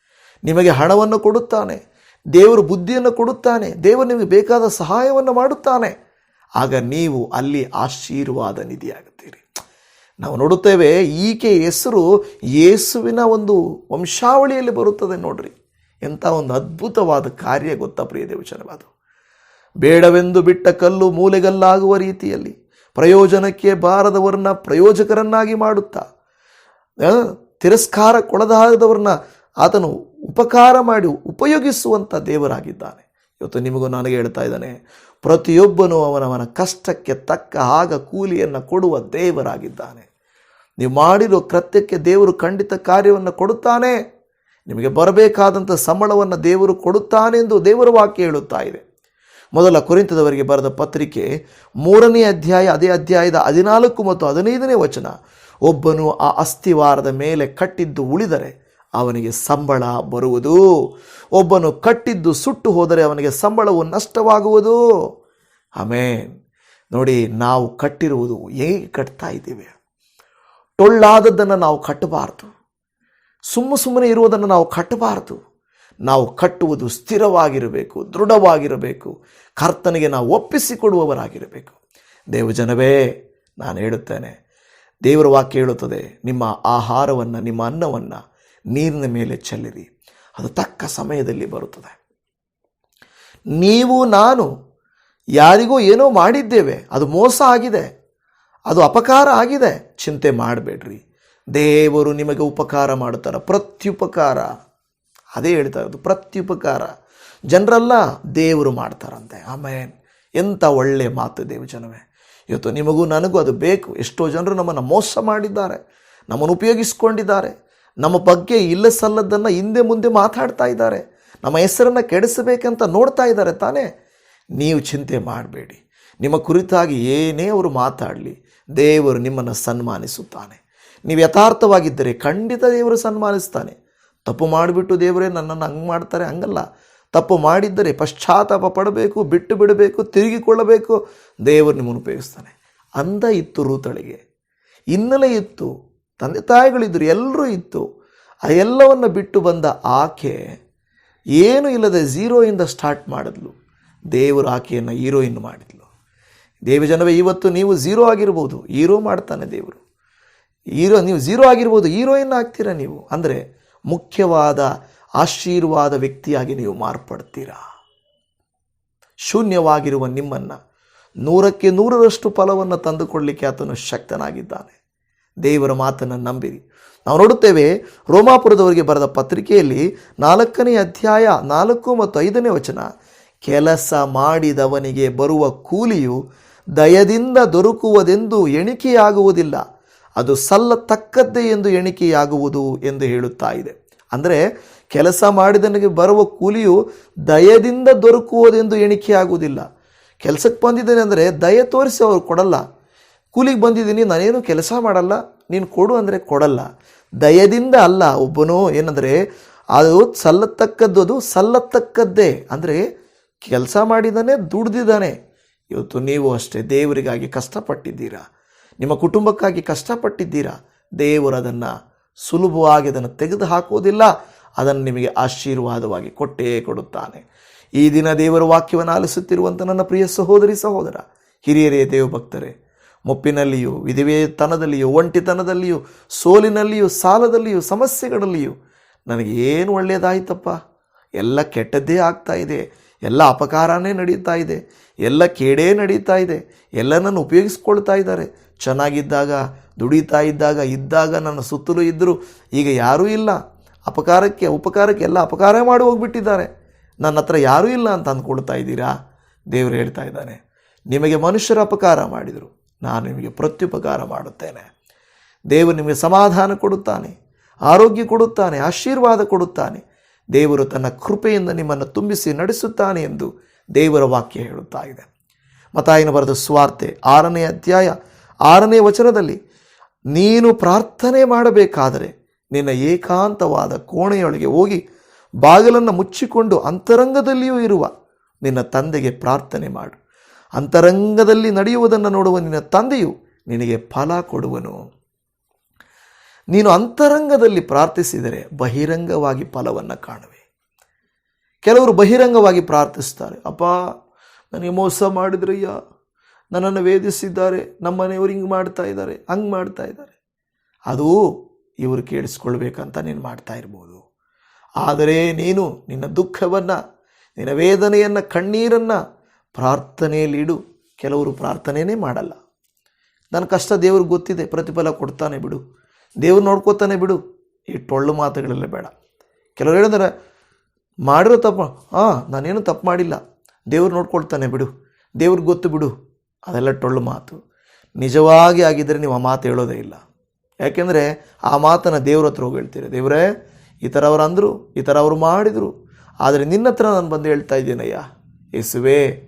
ನಿಮಗೆ ಹಣವನ್ನು ಕೊಡುತ್ತಾನೆ ದೇವರು ಬುದ್ಧಿಯನ್ನು ಕೊಡುತ್ತಾನೆ. ದೇವರು ನಿಮಗೆ ಬೇಕಾದ ಸಹಾಯವನ್ನು ಮಾಡುತ್ತಾನೆ. ಆಗ ನೀವು ಅಲ್ಲಿ ಆಶೀರ್ವಾದ ನಿಧಿಯಾಗುತ್ತೀರಿ. ನಾವು ನೋಡುತ್ತೇವೆ, ಈಕೆ ಹೆಸರು ಯೇಸುವಿನ ಒಂದು ವಂಶಾವಳಿಯಲ್ಲಿ ಬರುತ್ತದೆ ನೋಡ್ರಿ. ಎಂಥ ಒಂದು ಅದ್ಭುತವಾದ ಕಾರ್ಯ ಗೊತ್ತಾ ಪ್ರಿಯ ದೇವಚನವಾದ ಬೇಡವೆಂದು ಬಿಟ್ಟ ಕಲ್ಲು ಮೂಲೆಗಲ್ಲಾಗುವ ರೀತಿಯಲ್ಲಿ ಪ್ರಯೋಜನಕ್ಕೆ ಬಾರದವರನ್ನ ಪ್ರಯೋಜಕರನ್ನಾಗಿ ಮಾಡುತ್ತಾ ತಿರಸ್ಕಾರ ಕೊಡದಾಗದವ್ರನ್ನ ಆತನು ಉಪಕಾರ ಮಾಡಿ ಉಪಯೋಗಿಸುವಂಥ ದೇವರಾಗಿದ್ದಾನೆ. ಇವತ್ತು ನಿಮಗೂ ನನಗೆ ಹೇಳ್ತಾ ಇದ್ದಾನೆ, ಪ್ರತಿಯೊಬ್ಬನು ಅವನವನ ಕಷ್ಟಕ್ಕೆ ತಕ್ಕ ಆಗ ಕೂಲಿಯನ್ನು ಕೊಡುವ ದೇವರಾಗಿದ್ದಾನೆ. ನೀವು ಮಾಡಿರೋ ಕೃತ್ಯಕ್ಕೆ ದೇವರು ಖಂಡಿತ ಕಾರ್ಯವನ್ನು ಕೊಡುತ್ತಾನೆ. ನಿಮಗೆ ಬರಬೇಕಾದಂಥ ಸಂಬಳವನ್ನು ದೇವರು ಕೊಡುತ್ತಾನೆ ಎಂದು ದೇವರ ವಾಕ್ಯ ಹೇಳುತ್ತಾ ಇದೆ. ಮೊದಲ ಕುರಿತದವರಿಗೆ ಬರೆದ ಪತ್ರಿಕೆ ಮೂರನೇ ಅಧ್ಯಾಯ, ಅದೇ ಅಧ್ಯಾಯದ ಹದಿನಾಲ್ಕು ಮತ್ತು ಹದಿನೈದನೇ ವಚನ, ಒಬ್ಬನು ಆ ಅಸ್ಥಿವಾರದ ಮೇಲೆ ಕಟ್ಟಿದ್ದು ಉಳಿದರೆ ಅವನಿಗೆ ಸಂಬಳ ಬರುವುದು. ಒಬ್ಬನು ಕಟ್ಟಿದ್ದು ಸುಟ್ಟು ಹೋದರೆ ಅವನಿಗೆ ಸಂಬಳವು ನಷ್ಟವಾಗುವುದು. ಆಮೇ ನೋಡಿ, ನಾವು ಕಟ್ಟಿರುವುದು ಹೇಗೆ ಕಟ್ತಾ ಇದ್ದೀವಿ? ಟೊಳ್ಳಾದದ್ದನ್ನು ನಾವು ಕಟ್ಟಬಾರ್ದು. ಸುಮ್ಮ ಸುಮ್ಮನೆ ಇರುವುದನ್ನು ನಾವು ಕಟ್ಟಬಾರ್ದು. ನಾವು ಕಟ್ಟುವುದು ಸ್ಥಿರವಾಗಿರಬೇಕು, ದೃಢವಾಗಿರಬೇಕು. ಕರ್ತನಿಗೆ ನಾವು ಒಪ್ಪಿಸಿಕೊಡುವವರಾಗಿರಬೇಕು. ದೇವಜನವೇ, ನಾನು ಹೇಳುತ್ತೇನೆ, ದೇವರ ವಾಕ್ಯ ಹೇಳುತ್ತದೆ, ನಿಮ್ಮ ಆಹಾರವನ್ನು, ನಿಮ್ಮ ಅನ್ನವನ್ನು ನೀರಿನ ಮೇಲೆ ಚೆಲ್ಲಿರಿ. ಅದು ತಕ್ಕ ಸಮಯದಲ್ಲಿ ಬರುತ್ತದೆ. ನೀವು, ನಾನು ಯಾರಿಗೋ ಏನೋ ಮಾಡಿದ್ದೇವೆ, ಅದು ಮೋಸ ಆಗಿದೆ, ಅದು ಅಪಕಾರ ಆಗಿದೆ, ಚಿಂತೆ ಮಾಡಬೇಡ್ರಿ. ದೇವರು ನಿಮಗೆ ಉಪಕಾರ ಮಾಡುತ್ತಾರೆ. ಪ್ರತ್ಯುಪಕಾರ. ಅದೇ ಹೇಳ್ತಾ ಇರೋದು, ಪ್ರತ್ಯುಪಕಾರ. ಜನರೆಲ್ಲ ದೇವರು ಮಾಡ್ತಾರಂತೆ. ಆಮೇಲೆ ಎಂಥ ಒಳ್ಳೆಯ ಮಾತು ದೇವ ಜನವೇ. ಇವತ್ತು ನಿಮಗೂ ನನಗೂ ಅದು ಬೇಕು. ಎಷ್ಟೋ ಜನರು ನಮ್ಮನ್ನು ಮೋಸ ಮಾಡಿದ್ದಾರೆ. ನಮ್ಮನ್ನು ಉಪಯೋಗಿಸ್ಕೊಂಡಿದ್ದಾರೆ. ನಮ್ಮ ಬಗ್ಗೆ ಇಲ್ಲ ಸಲ್ಲದನ್ನು ಹಿಂದೆ ಮುಂದೆ ಮಾತಾಡ್ತಾ ಇದ್ದಾರೆ. ನಮ್ಮ ಹೆಸರನ್ನು ಕೆಡಿಸಬೇಕಂತ ನೋಡ್ತಾ ಇದ್ದಾರೆ ತಾನೇ. ನೀವು ಚಿಂತೆ ಮಾಡಬೇಡಿ. ನಿಮ್ಮ ಕುರಿತಾಗಿ ಏನೇ ಅವರು ಮಾತಾಡಲಿ, ದೇವರು ನಿಮ್ಮನ್ನು ಸನ್ಮಾನಿಸುತ್ತಾನೆ. ನೀವು ಯಥಾರ್ಥವಾಗಿದ್ದರೆ ಖಂಡಿತ ದೇವರು ಸನ್ಮಾನಿಸ್ತಾನೆ. ತಪ್ಪು ಮಾಡಿಬಿಟ್ಟು ದೇವರೇ ನನ್ನನ್ನು ಹಂಗೆ ಮಾಡ್ತಾರೆ ಹಂಗಲ್ಲ. ತಪ್ಪು ಮಾಡಿದ್ದರೆ ಪಶ್ಚಾತ್ತಾಪ ಪಡಬೇಕು, ಬಿಟ್ಟು ಬಿಡಬೇಕು, ತಿರುಗಿಕೊಳ್ಳಬೇಕು. ದೇವರು ನಿಮ್ಮನ್ನು ಉಪಯೋಗಿಸ್ತಾನೆ. ಅಂದ ಇತ್ತು ರೂತಳಿಗೆ. ಹಿನ್ನೆಲೆ ಇತ್ತು ತಂದೆ ತಾಯಿಗಳಿದ್ದರು, ಎಲ್ಲರೂ ಇತ್ತು. ಆ ಎಲ್ಲವನ್ನು ಬಿಟ್ಟು ಬಂದ ಆಕೆ ಏನು ಇಲ್ಲದೆ ಝೀರೋಯಿಂದ ಸ್ಟಾರ್ಟ್ ಮಾಡಿದ್ಲು. ದೇವರು ಆಕೆಯನ್ನು ಹೀರೋಯಿನ್ ಮಾಡಿದ್ಲು. ದೇವಜನವೇ ಇವತ್ತು ನೀವು ಝೀರೋ ಆಗಿರ್ಬೋದು ಹೀರೋ ಮಾಡ್ತಾನೆ ದೇವರು. ಹೀರೋ ನೀವು ಝೀರೋ ಆಗಿರ್ಬೋದು ಹೀರೋಯಿನ್ ಆಗ್ತೀರಾ ನೀವು? ಅಂದರೆ ಮುಖ್ಯವಾದ, ಆಶೀರ್ವಾದ ವ್ಯಕ್ತಿಯಾಗಿ ನೀವು ಮಾರ್ಪಡ್ತೀರಾ? ಶೂನ್ಯವಾಗಿರುವ ನಿಮ್ಮನ್ನು ನೂರಕ್ಕೆ ನೂರರಷ್ಟು ಫಲವನ್ನು ತಂದುಕೊಳ್ಳಲಿಕ್ಕೆ ಆತನು ಶಕ್ತನಾಗಿದ್ದಾನೆ. ದೇವರ ಮಾತನ್ನು ನಂಬಿರಿ. ನಾವು ನೋಡುತ್ತೇವೆ, ರೋಮಾಪುರದವರಿಗೆ ಬರೆದ ಪತ್ರಿಕೆಯಲ್ಲಿ ನಾಲ್ಕನೇ ಅಧ್ಯಾಯ ನಾಲ್ಕು ಮತ್ತು ಐದನೇ ವಚನ, ಕೆಲಸ ಮಾಡಿದವನಿಗೆ ಬರುವ ಕೂಲಿಯು ದಯದಿಂದ ದೊರಕುವುದೆಂದು ಎಣಿಕೆಯಾಗುವುದಿಲ್ಲ. ಅದು ಸಲ್ಲತಕ್ಕದ್ದೇ ಎಂದು ಎಣಿಕೆಯಾಗುವುದು ಎಂದು ಹೇಳುತ್ತಾ ಇದೆ. ಅಂದರೆ, ಕೆಲಸ ಮಾಡಿದನಿಗೆ ಬರುವ ಕೂಲಿಯು ದಯದಿಂದ ದೊರಕುವುದೆಂದು ಎಣಿಕೆಯಾಗುವುದಿಲ್ಲ. ಕೆಲಸಕ್ಕೆ ಬಂದಿದ್ದೇನೆ ಅಂದರೆ ದಯ ತೋರಿಸಿ ಅವರು ಕೊಡಲ್ಲ. ಕೂಲಿಗೆ ಬಂದಿದ್ದೀನಿ, ನಾನೇನು ಕೆಲಸ ಮಾಡಲ್ಲ, ನೀನು ಕೊಡು ಅಂದರೆ ಕೊಡಲ್ಲ. ದಯದಿಂದ ಅಲ್ಲ, ಒಬ್ಬನು ಏನಂದರೆ, ಅದು ಸಲ್ಲತಕ್ಕದ್ದು, ಅದು ಸಲ್ಲತಕ್ಕದ್ದೇ. ಅಂದರೆ ಕೆಲಸ ಮಾಡಿದ್ದಾನೆ ದುಡ್ದಿದ್ದಾನೆ ಇವತ್ತು ನೀವು ಅಷ್ಟೇ ದೇವರಿಗಾಗಿ ಕಷ್ಟಪಟ್ಟಿದ್ದೀರಾ? ನಿಮ್ಮ ಕುಟುಂಬಕ್ಕಾಗಿ ಕಷ್ಟಪಟ್ಟಿದ್ದೀರಾ? ದೇವರು ಅದನ್ನು ಸುಲಭವಾಗಿ ಅದನ್ನು ತೆಗೆದು ಹಾಕುವುದಿಲ್ಲ ಅದನ್ನು ನಿಮಗೆ ಆಶೀರ್ವಾದವಾಗಿ ಕೊಟ್ಟೇ ಕೊಡುತ್ತಾನೆ. ಈ ದಿನ ದೇವರ ವಾಕ್ಯವನ್ನು ಆಲಿಸುತ್ತಿರುವಂಥ ನನ್ನ ಪ್ರಿಯ ಸಹೋದರಿ, ಸಹೋದರ, ಹಿರಿಯರೇ ದೇವಭಕ್ತರೇ ಮುಪ್ಪಿನಲ್ಲಿಯೂ, ವಿಧಿವೇತನದಲ್ಲಿಯೂ, ಒಂಟಿತನದಲ್ಲಿಯೂ, ಸೋಲಿನಲ್ಲಿಯೂ, ಸಾಲದಲ್ಲಿಯೂ, ಸಮಸ್ಯೆಗಳಲ್ಲಿಯೂ ನನಗೆ ಏನು ಒಳ್ಳೆಯದಾಯ್ತಪ್ಪ? ಎಲ್ಲ ಕೆಟ್ಟದ್ದೇ ಆಗ್ತಾ ಇದೆ. ಎಲ್ಲ ಅಪಕಾರನೇ ನಡೀತಾ ಇದೆ. ಎಲ್ಲ ಕೇಡೇ ನಡೀತಾ ಇದೆ. ಎಲ್ಲ ನನ್ನ ಉಪಯೋಗಿಸ್ಕೊಳ್ತಾ ಇದ್ದಾರೆ. ಚೆನ್ನಾಗಿದ್ದಾಗ, ದುಡಿತಾ ಇದ್ದಾಗ ಇದ್ದಾಗ ನನ್ನ ಸುತ್ತಲೂ ಇದ್ದರು ಈಗ ಯಾರೂ ಇಲ್ಲ. ಅಪಕಾರಕ್ಕೆ, ಉಪಕಾರಕ್ಕೆ ಎಲ್ಲ ಅಪಕಾರ ಮಾಡಿ ಹೋಗ್ಬಿಟ್ಟಿದ್ದಾರೆ. ನನ್ನ ಹತ್ರ ಯಾರೂ ಇಲ್ಲ ಅಂತ ಅಂದ್ಕೊಳ್ತಾ ಇದ್ದೀರಾ? ದೇವರು ಹೇಳ್ತಾ ಇದ್ದಾನೆ. ನಿಮಗೆ ಮನುಷ್ಯರ ಅಪಕಾರ ಮಾಡಿದರು. ನಾನು ನಿಮಗೆ ಪ್ರತ್ಯುಪಕಾರ ಮಾಡುತ್ತೇನೆ. ದೇವರು ನಿಮಗೆ ಸಮಾಧಾನ ಕೊಡುತ್ತಾನೆ, ಆರೋಗ್ಯ ಕೊಡುತ್ತಾನೆ, ಆಶೀರ್ವಾದ ಕೊಡುತ್ತಾನೆ. ದೇವರು ತನ್ನ ಕೃಪೆಯಿಂದ ನಿಮ್ಮನ್ನು ತುಂಬಿಸಿ ನಡೆಸುತ್ತಾನೆ ಎಂದು ದೇವರ ವಾಕ್ಯ ಹೇಳುತ್ತಾ ಇದೆ. ಮತಾಯಿನ ಬರೆದ ಸ್ವಾರ್ತೆ ಆರನೇ ಅಧ್ಯಾಯ ಆರನೇ ವಚನದಲ್ಲಿ, ನೀನು ಪ್ರಾರ್ಥನೆ ಮಾಡಬೇಕಾದರೆ ನಿನ್ನ ಏಕಾಂತವಾದ ಕೋಣೆಯೊಳಗೆ ಹೋಗಿ ಬಾಗಿಲನ್ನು ಮುಚ್ಚಿಕೊಂಡು ಅಂತರಂಗದಲ್ಲಿಯೂ ಇರುವ ನಿನ್ನ ತಂದೆಗೆ ಪ್ರಾರ್ಥನೆ ಮಾಡು. ಅಂತರಂಗದಲ್ಲಿ ನಡೆಯುವುದನ್ನು ನೋಡುವ ನಿನ್ನ ತಂದೆಯು ನಿನಗೆ ಫಲ ಕೊಡುವನು. ನೀನು ಅಂತರಂಗದಲ್ಲಿ ಪ್ರಾರ್ಥಿಸಿದರೆ ಬಹಿರಂಗವಾಗಿ ಫಲವನ್ನು ಕಾಣುವೆ. ಕೆಲವರು ಬಹಿರಂಗವಾಗಿ ಪ್ರಾರ್ಥಿಸ್ತಾರೆ ಅಪ್ಪ ನನಗೆ ಮೋಸ ಮಾಡಿದ್ರಯ್ಯ. ನನ್ನನ್ನು ವೇದಿಸಿದ್ದಾರೆ. ನಮ್ಮ ಮನೆಯವರು ಹಿಂಗೆ ಮಾಡ್ತಾ ಇದ್ದಾರೆ, ಹಂಗೆ ಮಾಡ್ತಾ ಇದ್ದಾರೆ. ಅದು ಇವರು ಕೇಳಿಸ್ಕೊಳ್ಬೇಕಂತ ನೀನು ಮಾಡ್ತಾ ಇರ್ಬೋದು. ಆದರೆ ನೀನು ನಿನ್ನ ದುಃಖವನ್ನು, ನಿನ್ನ ವೇದನೆಯನ್ನು, ಕಣ್ಣೀರನ್ನು ಪ್ರಾರ್ಥನೆಯಲ್ಲಿಡು. ಕೆಲವರು ಪ್ರಾರ್ಥನೆಯೇ ಮಾಡಲ್ಲ. ನನ್ನ ಕಷ್ಟ ದೇವ್ರಿಗೆ ಗೊತ್ತಿದೆ, ಪ್ರತಿಫಲ ಕೊಡ್ತಾನೆ ಬಿಡು. ದೇವ್ರು ನೋಡ್ಕೋತಾನೆ ಬಿಡು. ಈ ಟೊಳ್ಳು ಮಾತುಗಳೆಲ್ಲ ಬೇಡ. ಕೆಲವರು ಹೇಳಿದ್ರೆ, ಮಾಡಿರೋ ತಪ್ಪು ಹಾಂ ನಾನೇನು ತಪ್ಪು ಮಾಡಿಲ್ಲ. ದೇವ್ರು ನೋಡ್ಕೊಳ್ತಾನೆ ಬಿಡು. ದೇವ್ರಿಗೆ ಗೊತ್ತು ಬಿಡು. ಅದೆಲ್ಲ ಟೊಳ್ಳು ಮಾತು. ನಿಜವಾಗಿ ಆಗಿದ್ದರೆ ನೀವು ಆ ಮಾತು ಹೇಳೋದೇ ಇಲ್ಲ. ಯಾಕೆಂದರೆ ಆ ಮಾತನ್ನು ದೇವ್ರ ಹತ್ರ ಹೋಗಿ ಹೇಳ್ತೀರಿ. ದೇವರೇ, ಈ ಥರ ಅವ್ರು ಅಂದರು, ಈ ಥರ ಅವರು ಮಾಡಿದರು. ಆದರೆ ನಿನ್ನ ಹತ್ರ ನಾನು ಬಂದು ಹೇಳ್ತಾ ಇದ್ದೀನಯ್ಯ. ಯೇಸುವೇ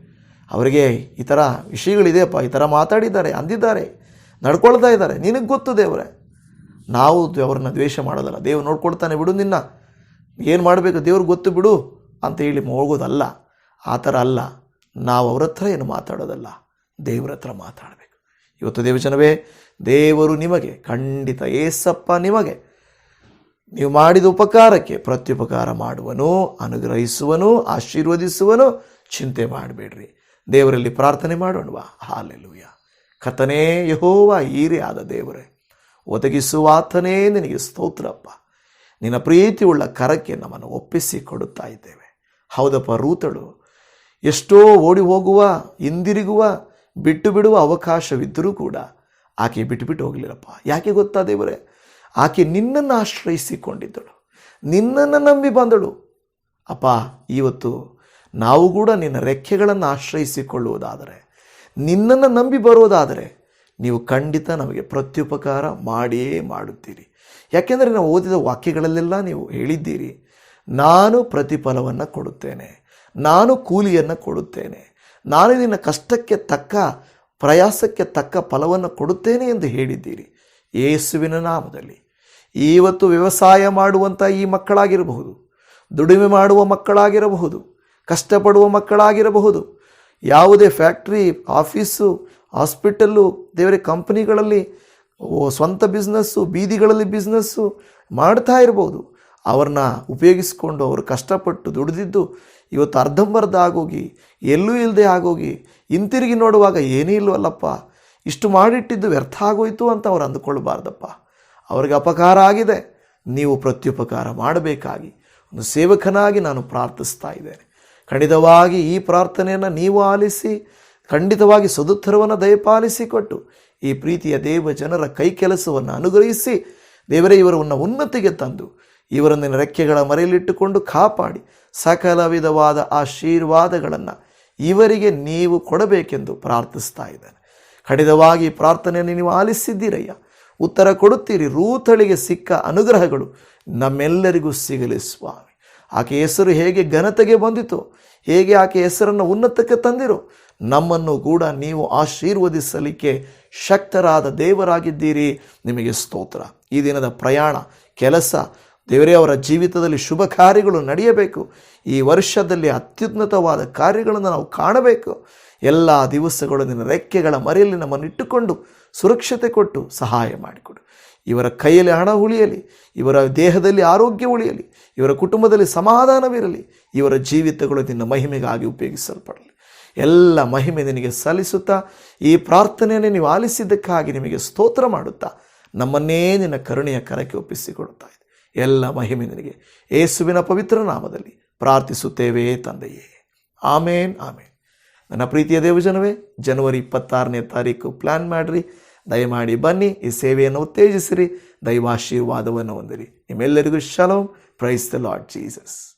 ಅವರಿಗೆ ಈ ಥರ ವಿಷಯಗಳಿದೆಯಪ್ಪ, ಈ ಥರ ಮಾತಾಡಿದ್ದಾರೆ, ಅಂದಿದ್ದಾರೆ, ನಡ್ಕೊಳ್ತಾ ಇದ್ದಾರೆ. ನಿನಗೆ ಗೊತ್ತು ದೇವರೇ. ನಾವು ಅವ್ರನ್ನ ದ್ವೇಷ ಮಾಡೋದಲ್ಲ ದೇವ್ರು ನೋಡ್ಕೊಳ್ತಾನೆ ಬಿಡು ನಿನ್ನ. ಏನು ಮಾಡಬೇಕು ದೇವ್ರಿಗೆ ಗೊತ್ತು ಬಿಡು ಅಂತ ಹೇಳಿ ಹೋಗೋದಲ್ಲ ಆ ಥರ ಅಲ್ಲ. ನಾವು ಅವ್ರ ಹತ್ರ ಏನು ಮಾತಾಡೋದಲ್ಲ. ದೇವ್ರ ಹತ್ರ ಮಾತಾಡಬೇಕು. ಇವತ್ತು ದೇವಜನವೇ, ದೇವರು ನಿಮಗೆ, ಖಂಡಿತ ಏಸಪ್ಪ ನಿಮಗೆ, ನೀವು ಮಾಡಿದ ಉಪಕಾರಕ್ಕೆ ಪ್ರತ್ಯುಪಕಾರ ಮಾಡುವನು, ಅನುಗ್ರಹಿಸುವನು, ಆಶೀರ್ವದಿಸುವನು, ಚಿಂತೆ ಮಾಡಬೇಡ್ರಿ. ದೇವರಲ್ಲಿ ಪ್ರಾರ್ಥನೆ ಮಾಡೋಣವಾ? ಹಾಲೆಲುಯ್ಯ ಕಥನೇ ಯಹೋವ ಈರೇ ಆದ ದೇವರೇ, ಒದಗಿಸುವಾತನೇ ನಿನಗೆ ಸ್ತೋತ್ರಪ್ಪ. ನಿನ್ನ ಪ್ರೀತಿಯುಳ್ಳ ಕರಕ್ಕೆ ನಮ್ಮನ್ನು ಒಪ್ಪಿಸಿ ಕೊಡುತ್ತಾ ಇದ್ದೇವೆ. ಹೌದಪ್ಪ ರೂತಳು, ಎಷ್ಟೋ ಓಡಿ ಹೋಗುವ ಹಿಂದಿರುಗುವ ಬಿಟ್ಟು ಬಿಡುವ ಅವಕಾಶವಿದ್ದರೂ ಕೂಡ ಆಕೆ ಬಿಟ್ಟು ಬಿಟ್ಟು ಹೋಗಲಿಲ್ಲಪ್ಪ. ಯಾಕೆ ಗೊತ್ತಾ ದೇವರೇ? ಆಕೆ ನಿನ್ನನ್ನು ಆಶ್ರಯಿಸಿಕೊಂಡಿದ್ದಳು. ನಿನ್ನನ್ನು ನಂಬಿ ಬಂದಳು. ಅಪ್ಪ, ಇವತ್ತು ನಾವು ಕೂಡ ನಿನ್ನ ರೆಕ್ಕೆಗಳನ್ನು ಆಶ್ರಯಿಸಿಕೊಳ್ಳುವುದಾದರೆ, ನಿನ್ನನ್ನು ನಂಬಿ ಬರುವುದಾದರೆ, ನೀವು ಖಂಡಿತ ನಮಗೆ ಪ್ರತ್ಯುಪಕಾರ ಮಾಡಿಯೇ ಮಾಡುತ್ತೀರಿ. ಯಾಕೆಂದರೆ ನಾವು ಓದಿದ ವಾಕ್ಯಗಳಲ್ಲೆಲ್ಲ ನೀವು ಹೇಳಿದ್ದೀರಿ, ನಾನು ಪ್ರತಿಫಲವನ್ನು ಕೊಡುತ್ತೇನೆ, ನಾನು ಕೂಲಿಯನ್ನು ಕೊಡುತ್ತೇನೆ, ನಾನು ನಿನ್ನ ಕಷ್ಟಕ್ಕೆ ತಕ್ಕ, ಪ್ರಯಾಸಕ್ಕೆ ತಕ್ಕ ಫಲವನ್ನು ಕೊಡುತ್ತೇನೆ ಎಂದು ಹೇಳಿದ್ದೀರಿ. ಯೇಸುವಿನ ನಾಮದಲ್ಲಿ. ಇವತ್ತು ವ್ಯವಸಾಯ ಮಾಡುವಂಥ ಈ ಮಕ್ಕಳಾಗಿರಬಹುದು, ದುಡಿಮೆ ಮಾಡುವ ಮಕ್ಕಳಾಗಿರಬಹುದು ಕಷ್ಟಪಡುವ ಮಕ್ಕಳಾಗಿರಬಹುದು. ಯಾವುದೇ ಫ್ಯಾಕ್ಟ್ರಿ, ಆಫೀಸು, ಹಾಸ್ಪಿಟಲ್ಲು, ದೇವರ, ಕಂಪ್ನಿಗಳಲ್ಲಿ ಸ್ವಂತ ಬಿಸ್ನೆಸ್ಸು, ಬೀದಿಗಳಲ್ಲಿ ಬಿಸ್ನೆಸ್ಸು ಮಾಡ್ತಾ ಇರ್ಬೋದು ಅವ್ರನ್ನ ಉಪಯೋಗಿಸ್ಕೊಂಡು ಅವರು ಕಷ್ಟಪಟ್ಟು ದುಡಿದಿದ್ದು ಇವತ್ತು ಅರ್ಧಂಬರ್ಧ ಆಗೋಗಿ ಎಲ್ಲೂ ಇಲ್ಲದೆ ಆಗೋಗಿ, ಹಿಂತಿರುಗಿ ನೋಡುವಾಗ ಏನೇ ಇಲ್ವಲ್ಲಪ್ಪ, ಇಷ್ಟು ಮಾಡಿಟ್ಟಿದ್ದು ವ್ಯರ್ಥ ಆಗೋಯ್ತು ಅಂತ ಅವ್ರು ಅಂದುಕೊಳ್ಬಾರ್ದಪ್ಪ. ಅವ್ರಿಗೆ ಅಪಕಾರ ಆಗಿದೆ. ನೀವು ಪ್ರತ್ಯುಪಕಾರ ಮಾಡಬೇಕಾಗಿ. ಒಂದು ಸೇವಕನಾಗಿ ನಾನು ಪ್ರಾರ್ಥಿಸ್ತಾ ಇದ್ದೇನೆ. ಖಂಡಿತವಾಗಿ ಈ ಪ್ರಾರ್ಥನೆಯನ್ನು ನೀವು ಆಲಿಸಿ, ಖಂಡಿತವಾಗಿ ಸದುತ್ತರವನ್ನು ದಯಪಾಲಿಸಿಕೊಟ್ಟು, ಈ ಪ್ರೀತಿಯ ದೇವ ಜನರ ಕೈ ಕೆಲಸವನ್ನು ಅನುಗ್ರಹಿಸಿ, ದೇವರೇ ಇವರನ್ನು ಉನ್ನತಿಗೆ ತಂದು ಇವರನ್ನು ರೆಕ್ಕೆಗಳ ಮರೆಯಲಿಟ್ಟುಕೊಂಡು ಕಾಪಾಡಿ, ಸಕಲ ವಿಧವಾದ ಆಶೀರ್ವಾದಗಳನ್ನು ಇವರಿಗೆ ನೀವು ಕೊಡಬೇಕೆಂದು ಪ್ರಾರ್ಥಿಸ್ತಾ ಇದ್ದಾನೆ. ಖಂಡಿತವಾಗಿ ಪ್ರಾರ್ಥನೆಯನ್ನು ನೀವು ಆಲಿಸಿದ್ದೀರಯ್ಯ. ಉತ್ತರ ಕೊಡುತ್ತೀರಿ. ರೂತಳಿಗೆ ಸಿಕ್ಕ ಅನುಗ್ರಹಗಳು ನಮ್ಮೆಲ್ಲರಿಗೂ ಸಿಗಲಿ ಸ್ವಾಮಿ. ಆಕೆ ಹೆಸರು ಹೇಗೆ ಘನತೆಗೆ ಬಂದಿತು ಹೇಗೆ ಆಕೆ ಹೆಸರನ್ನು ಉನ್ನತಕ್ಕೆ ತಂದಿರು? ನಮ್ಮನ್ನು ಕೂಡ ನೀವು ಆಶೀರ್ವದಿಸಲಿಕ್ಕೆ ಶಕ್ತರಾದ ದೇವರಾಗಿದ್ದೀರಿ. ನಿಮಗೆ ಸ್ತೋತ್ರ. ಈ ದಿನದ ಪ್ರಯಾಣ, ಕೆಲಸ, ದೇವರೇ ಅವರ ಜೀವಿತದಲ್ಲಿ ಶುಭ ಕಾರ್ಯಗಳು ನಡೆಯಬೇಕು. ಈ ವರ್ಷದಲ್ಲಿ ಅತ್ಯುನ್ನತವಾದ ಕಾರ್ಯಗಳನ್ನು ನಾವು ಕಾಣಬೇಕು. ಎಲ್ಲ ದಿವಸಗಳು ನಿನ್ನ ರೆಕ್ಕೆಗಳ ಮರೆಯಲ್ಲಿ ನಮ್ಮನ್ನು ಇಟ್ಟುಕೊಂಡು ಸುರಕ್ಷತೆ ಕೊಟ್ಟು ಸಹಾಯ ಮಾಡಿಕೊಡು. ಇವರ ಕೈಯಲ್ಲಿ ಹಣ ಉಳಿಯಲಿ, ಇವರ ದೇಹದಲ್ಲಿ ಆರೋಗ್ಯ ಉಳಿಯಲಿ, ಇವರ ಕುಟುಂಬದಲ್ಲಿ ಸಮಾಧಾನವಿರಲಿ, ಇವರ ಜೀವಿತಗಳು ನಿನ್ನ ಮಹಿಮೆಗಾಗಿ ಉಪಯೋಗಿಸಲ್ಪಡಲಿ. ಎಲ್ಲ ಮಹಿಮೆ ನಿನಗೆ ಸಲ್ಲಿಸುತ್ತಾ, ಈ ಪ್ರಾರ್ಥನೆಯನ್ನು ನೀವು ಆಲಿಸಿದ್ದಕ್ಕಾಗಿ ನಿಮಗೆ ಸ್ತೋತ್ರ ಮಾಡುತ್ತಾ, ನಮ್ಮನ್ನೇ ನಿನ್ನ ಕರುಣೆಯ ಕರಕ್ಕೆ ಒಪ್ಪಿಸಿಕೊಡುತ್ತಾ ಇದೆ ಎಲ್ಲ ಮಹಿಮೆ ನಿನಗೆ. ಏಸುವಿನ ಪವಿತ್ರ ನಾಮದಲ್ಲಿ ಪ್ರಾರ್ಥಿಸುತ್ತೇವೆ ತಂದೆಯೇ. ಆಮೇನ್ ಆಮೇನ್. ನನ್ನ ಪ್ರೀತಿಯ ದೇವಜನವೇ, ಜನವರಿ ಇಪ್ಪತ್ತಾರನೇ ತಾರೀಕು ಪ್ಲ್ಯಾನ್ ಮಾಡಿರಿ. ದಯಮಾಡಿ ಬನ್ನಿ, ಈ ಸೇವೆಯನ್ನು ಉತ್ತೇಜಿಸಿರಿ, ದೈವಾಶೀರ್ವಾದವನ್ನು ಹೊಂದಿರಿ. ನಿಮ್ಮೆಲ್ಲರಿಗೂ shalom praise the Lord Jesus